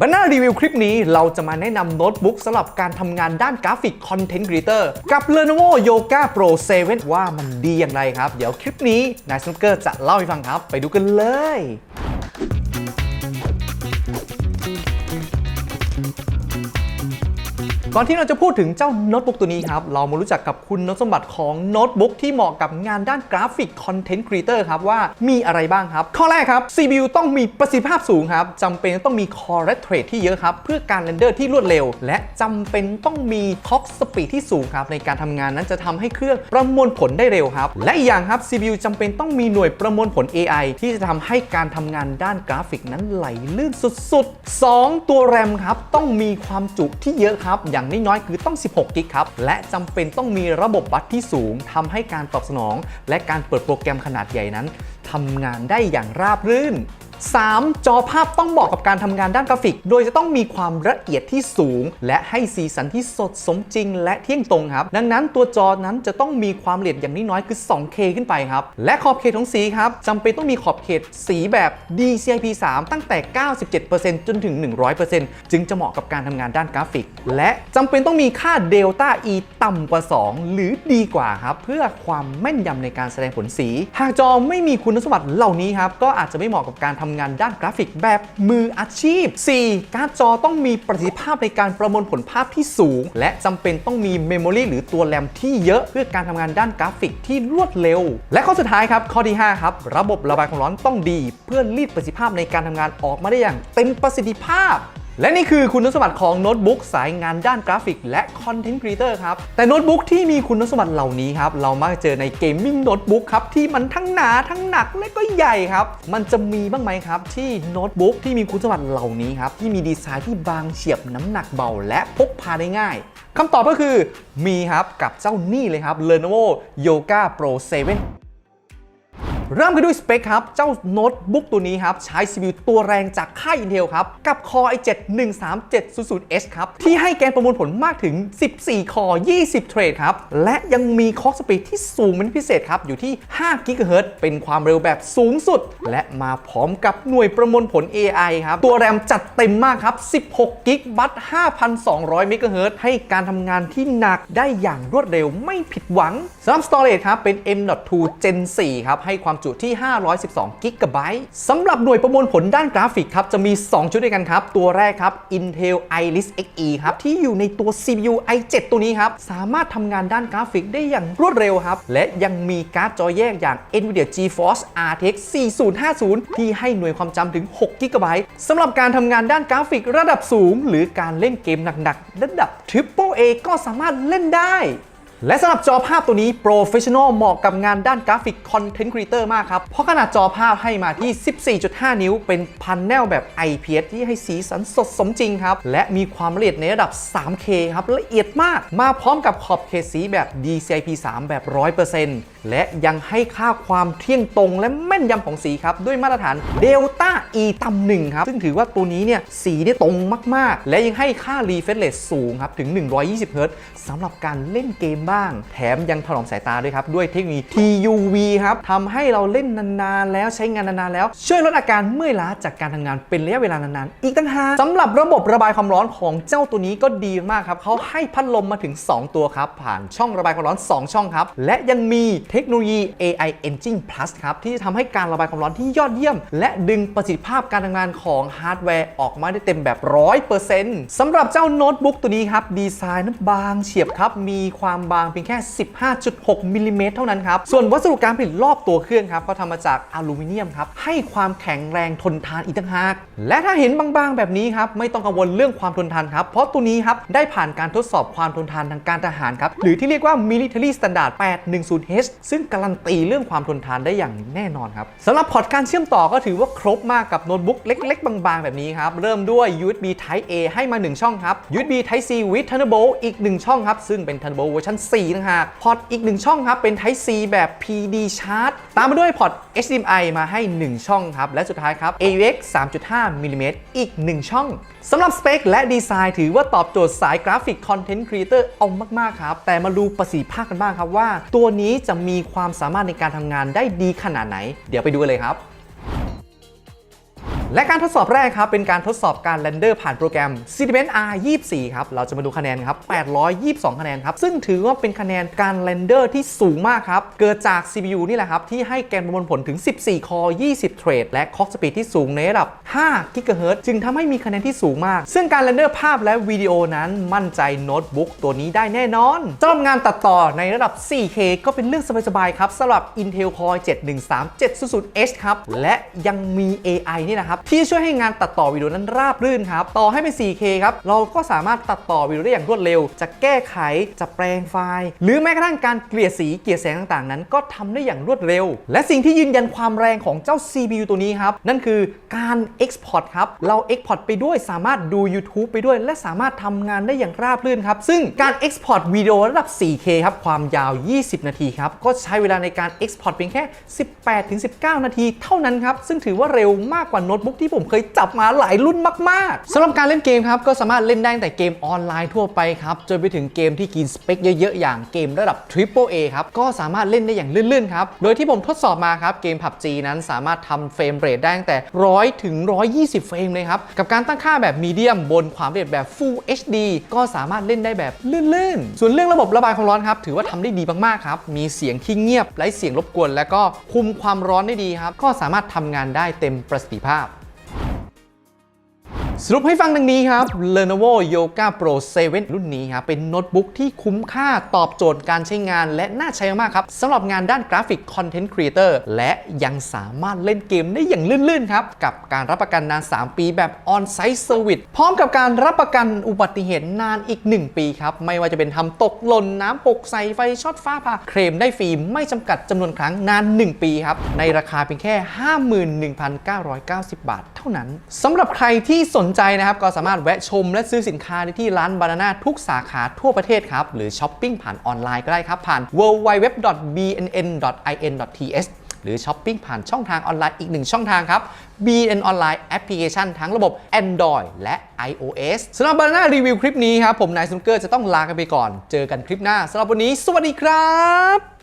บันนารีวิวคลิปนี้เราจะมาแนะนำโน้ตบุ๊กสำหรับการทำงานด้านกราฟิกคอนเทนต์ครีเอเตอร์กับ Lenovo Yoga Pro 7 ว่ามันดีอย่างไรครับ เดี๋ยวคลิปนี้นายสนุกเกอร์จะเล่าให้ฟังครับ ไปดูกันเลย ก่อนที่เราจะพูดถึงเจ้าโน้ตบุ๊กตัวนี้ครับ เรามารู้จักกับคุณสมบัติของโน้ตบุ๊กที่เหมาะกับงานด้านกราฟิกคอนเทนต์ครีเอเตอร์ครับว่ามีอะไรบ้างครับ ข้อแรกครับ CPU ต้องมีประสิทธิภาพสูงครับจำเป็นต้องมี Core Red Rate ที่เยอะครับ เพื่อการเรนเดอร์ที่รวดเร็ว และจำเป็นต้องมี Clock Speed ที่สูงครับในการทำงานนั้นจะทำให้เครื่องประมวลผลได้เร็วครับ และอีกอย่างครับ CPU จำเป็นต้องมีหน่วยประมวลผล AI ที่จะทำให้การทำงานด้านกราฟิกนั้นไหลลื่นสุดๆ 2 ตัว RAM ครับต้องมีความจุที่เยอะครับอย่างน้อยๆคือต้อง 16 กิกครับ และจำเป็นต้องมีระบบบัสที่สูงทำให้การตอบสนอง และการเปิดโปรแกรมขนาดใหญ่นั้นทำงานได้อย่างราบรื่น 3. จอภาพต้องเหมาะกับการทำงานด้านกราฟิก โดยจะต้องมีความละเอียดที่สูง และให้สีสันที่สดสมจริง และเที่ยงตรงครับ ดังนั้นตัวจอนั้นจะต้องมีความละเอียดอย่างน้อยคือ 2K ขึ้นไปครับ และขอบเขตของสีครับจำเป็นต้องมีขอบเขตสีแบบ DCI-P3 ตั้งแต่ 97%จนถึง 100%จึงจะเหมาะกับการทำงานด้านกราฟิก และจำเป็นต้องมีค่า Delta E ต่ำกว่า 2 หรือดีกว่าครับ เพื่อความแม่นยำในการแสดงผลสี หากจอไม่มีคุณสมบัติเหล่านี้ครับก็อาจจะไม่เหมาะกับการทำงานด้านกราฟิกแบบมืออาชีพ 4. การ์ดจอต้องมีประสิทธิภาพในการประมวลผลภาพที่สูง และจำเป็นต้องมีเมมโมรีหรือตัวแรมที่เยอะเพื่อการทำงานด้านกราฟิกที่รวดเร็ว และข้อสุดท้ายครับ ข้อที่ 5 ครับ ระบบระบายความร้อนต้องดี เพื่อรีดประสิทธิภาพในการทำงานออกมาได้อย่างเต็มประสิทธิภาพ และนี่คือคุณสมบัติของโน้ตบุ๊กสายงานด้านกราฟิก และคอนเทนต์ครีเอเตอร์ครับ แต่โน้ตบุ๊กที่มีคุณสมบัติเหล่านี้ครับ เรามักเจอในเกมมิ่งโน้ตบุ๊กครับ ที่มันทั้งหนาทั้งหนักและก็ใหญ่ครับ มันจะมีบ้างไหมครับ ที่โน้ตบุ๊กที่มีคุณสมบัติเหล่านี้ครับ ที่มีดีไซน์ที่บางเฉียบน้ำหนักเบา และพกพาได้ง่ายคำตอบก็คือมีครับกับเจ้านี่เลยครับ Lenovo Yoga Pro 7 เริ่มกันด้วยสเปคครับ เจ้าโน้ตบุ๊กตัวนี้ครับ ใช้ CPU ตัวแรงจากค่าย Intel ครับ กับ Core i7 13700H ครับ ที่ให้แกนประมวลผลมากถึง 14 คอ 20 เทรดครับ และยังมีคล็อสปีดที่สูงเป็นพิเศษครับ อยู่ที่5 GHz เป็นความเร็วแบบสูงสุด และมาพร้อมกับหน่วยประมวลผล AI ครับ ตัวแรมจัดเต็มมากครับ 16กิกบัต5,200 MHz ให้การทำงานที่หนักได้อย่างรวดเร็วไม่ผิดหวังสำหรับ Storage ครับเป็น M.2 Gen 4 ครับ ให้ความจุที่ 512 g b สำหรับหน่วยประมวลผลด้านกราฟิกครับ จะมี 2 ชุดด้วยกันครับ ตัวแรกครับ Intel Iris Xe ครับ ที่อยู่ในตัว CPU i7 ตัวนี้ครับ สามารถทำงานด้านกราฟิกได้อย่างรวดเร็วครับ และยังมีการ์ดจอแยกอย่าง Nvidia GeForce RTX 4050 ที่ให้หน่วยความจำถึง6 g b สำหรับการทำงานด้านกราฟิกระดับสูง หรือการเล่นเกมหนักๆระดับ Triple A ก็สามารถเล่นได้ และสำหรับจอภาพตัวนี้ Professional เหมาะกับงานด้านกราฟิก Content Creator มากครับ เพราะขนาดจอภาพให้มาที่ 14.5 นิ้ว เป็นพันแนลแบบ IPS ที่ให้สีสันสดสมจริงครับ และมีความละเอียดในระดับ 3K ครับ ละเอียดมาก มาพร้อมกับขอบเขตสีแบบ DCI-P3 แบบ 100%และยังให้ค่าความเที่ยงตรงและแม่นยำของสีครับ ด้วยมาตรฐาน Delta E ต่ำหนึ่งครับ ซึ่งถือว่าตัวนี้เนี่ยสีเนี่ยตรงมาก ๆ และยังให้ค่า refresh rate สูงครับถึง 120 Hz สำหรับการเล่นเกมบ้าง แถมยังถนอมสายตาด้วยครับ ด้วยเทคโนโลยี TUV ครับทำให้เราเล่นนานๆ แล้วใช้งานนานๆ แล้ว ช่วยลดอาการเมื่อยล้าจากการทำงานเป็นระยะเวลานานๆ อีกต่างหากสำหรับระบบระบายความร้อนของเจ้าตัวนี้ก็ดีมากครับเขาให้พัดลมมาถึง 2 ตัวครับ ผ่านช่องระบายความร้อน 2 ช่องครับ และยังมีเทคโนโลยี AI Engine Plus ครับ ที่จะทำให้การระบายความร้อนที่ยอดเยี่ยม และดึงประสิทธิภาพการทำงานของฮาร์ดแวร์ออกมาได้เต็มแบบ 100%สำหรับเจ้าโน้ตบุ๊กตัวนี้ครับดีไซน์นั้นบางเฉียบครับมีความบางเพียงแค่ 15.6มิลลิเมตรเท่านั้นครับ ส่วนวัสดุการผลิตรอบตัวเครื่องครับก็ทำมาจากอลูมิเนียมครับ ให้ความแข็งแรงทนทานอีกต่างหาก และถ้าเห็นบางๆ แบบนี้ครับ ไม่ต้องกังวลเรื่องความทนทานครับ เพราะตัวนี้ครับ ได้ผ่านการทดสอบความทนทานทางการทหารครับ หรือที่เรียกว่า Military Standard 810H ซึ่งการันตีเรื่องความทนทานได้อย่างแน่นอนครับสำหรับพอร์ตการเชื่อมต่อก็ถือว่าครบมากกับโน้ตบุ๊กเล็ก ๆ บางๆ แบบนี้ครับเริ่มด้วย USB Type A ให้มา 1 ช่องครับ USB Type C with Thunderbolt อีก 1 ช่องครับซึ่งเป็น Thunderbolt เวอร์ชัน4นะฮะพอร์ตอีก 1 ช่องครับเป็น Type C แบบ PD Charge ตามมาด้วยพอร์ต HDMI มาให้ 1 ช่องครับ และสุดท้ายครับ AUX 3.5มิลลิเมตรอีก 1 ช่องสำหรับสเปคและดีไซน์ถือว่าตอบโจทย์สายกราฟิกคอนเทนต์ครีเอเตอร์เอามาก ๆ ครับ แต่มาดูประสิทธิภาพกันบ้างครับว่า ตัวนี้จะมีความสามารถในการทำงานได้ดีขนาดไหน เดี๋ยวไปดูกันเลยครับ และการทดสอบแรกครับเป็นการทดสอบการเรนเดอร์ผ่านโปรแกรม Cinebench R24 ครับเราจะมาดูคะแนนครับ822 คะแนนครับซึ่งถือว่าเป็นคะแนนการเรนเดอร์ที่สูงมากครับเกิดจาก CPU นี่แหละครับที่ให้แกนประมวลผลถึง 14 คอ 20 เทรด และคล็อกสปีดที่สูงในระดับ 5 กิกะเฮิรตซ์จึงทำให้มีคะแนนที่สูงมาก ซึ่งการเรนเดอร์ภาพและวิดีโอนั้นมั่นใจโน้ตบุ๊กตัวนี้ได้แน่นอนสำหรับงานตัดต่อในระดับ 4K ก็เป็นเรื่องสบายๆครับสำหรับ Intel Core 713 700H ครับและยังมี AI นี่นะครับที่ช่วยให้งานตัดต่อวิดีโอนั้นราบรื่นครับ ต่อให้เป็น 4K ครับ เราก็สามารถตัดต่อวิดีโอได้อย่างรวดเร็ว จะแก้ไข จะแปลงไฟล์ หรือแม้กระทั่งการเกลี่ยสี เกลี่ยแสงต่างๆ นั้น ก็ทำได้อย่างรวดเร็ว และสิ่งที่ยืนยันความแรงของเจ้า CPU ตัวนี้ครับ นั่นคือการ Export ครับ เรา Export ไปด้วย สามารถดู YouTube ไปด้วย และสามารถทำงานได้อย่างราบรื่นครับ ซึ่งการ Export วิดีโอระดับ 4K ครับ ความยาว 20 นาทีครับ ก็ใช้เวลาในการ Export เพียงแค่ 18-19 นาที เท่านั้นครับ ซึ่งถือว่าเร็วมากกว่าโน้ตบุ๊กที่ผมเคยจับมาหลายรุ่นมากๆสำหรับการเล่นเกมครับก็สามารถเล่นได้ตั้งแต่เกมออนไลน์ทั่วไปครับจนไปถึงเกมที่กินสเปคเยอะๆ อย่างเกมระดับ Triple A ครับก็สามารถเล่นได้อย่างลื่นๆครับโดยที่ผมทดสอบมาครับเกม PUBG นั้นสามารถทำเฟรมเรทได้ตั้งแต่100ถึง120เฟรมเลยครับกับการตั้งค่าแบบมีเดียมบนความละเอียดแบบ Full HD ก็สามารถเล่นได้แบบลื่นๆ ส่วนเรื่องระบบระบายความร้อนครับถือว่าทำได้ดีมากๆครับมีเสียงที่เงียบไร้เสียงรบกวน และก็คุมความร้อนได้ดีครับก็สามารถทำงานได้เต็มประสิทธิภาพ สรุปให้ฟังดังนี้ครับ Lenovo Yoga Pro 7 รุ่นนี้ครับเป็นโน้ตบุ๊กที่คุ้มค่าตอบโจทย์การใช้งาน และน่าใช้มากครับสำหรับงานด้านกราฟิกคอนเทนต์ครีเอเตอร์และยังสามารถเล่นเกมได้อย่างลื่นๆครับ กับการรับประกันนาน 3 ปีแบบ On-Site Service พร้อมกับการรับประกันอุบัติเหตุนานอีก 1 ปีครับ ไม่ว่าจะเป็นทำตกหล่นน้ำปกใส่ไฟช็อตฟ้าผ่าเคลมได้ฟรีไม่จำกัดจำนวนครั้งนาน 1 ปีครับในราคาเพียงแค่ 51,990 บาท เท่านั้นสำหรับใครที่สนนใจนะครับก็สามารถแวะชมและซื้อสินค้าได้ที่ร้านบานาน่าทุกสาขาทั่วประเทศครับ หรือช้อปปิ้งผ่านออนไลน์ก็ได้ครับผ่าน www.bnn.in.th หรือช้อปปิ้งผ่านช่องทางออนไลน์อีกหนึ่งช่องทางครับ BN Online Application ทั้งระบบ Android และ iOS สำหรับบานาน่ารีวิวคลิปนี้ครับผมนายสนุกเกอร์จะต้องลากันไปก่อน เจอกันคลิปหน้าสำหรับวันนี้ สวัสดีครับ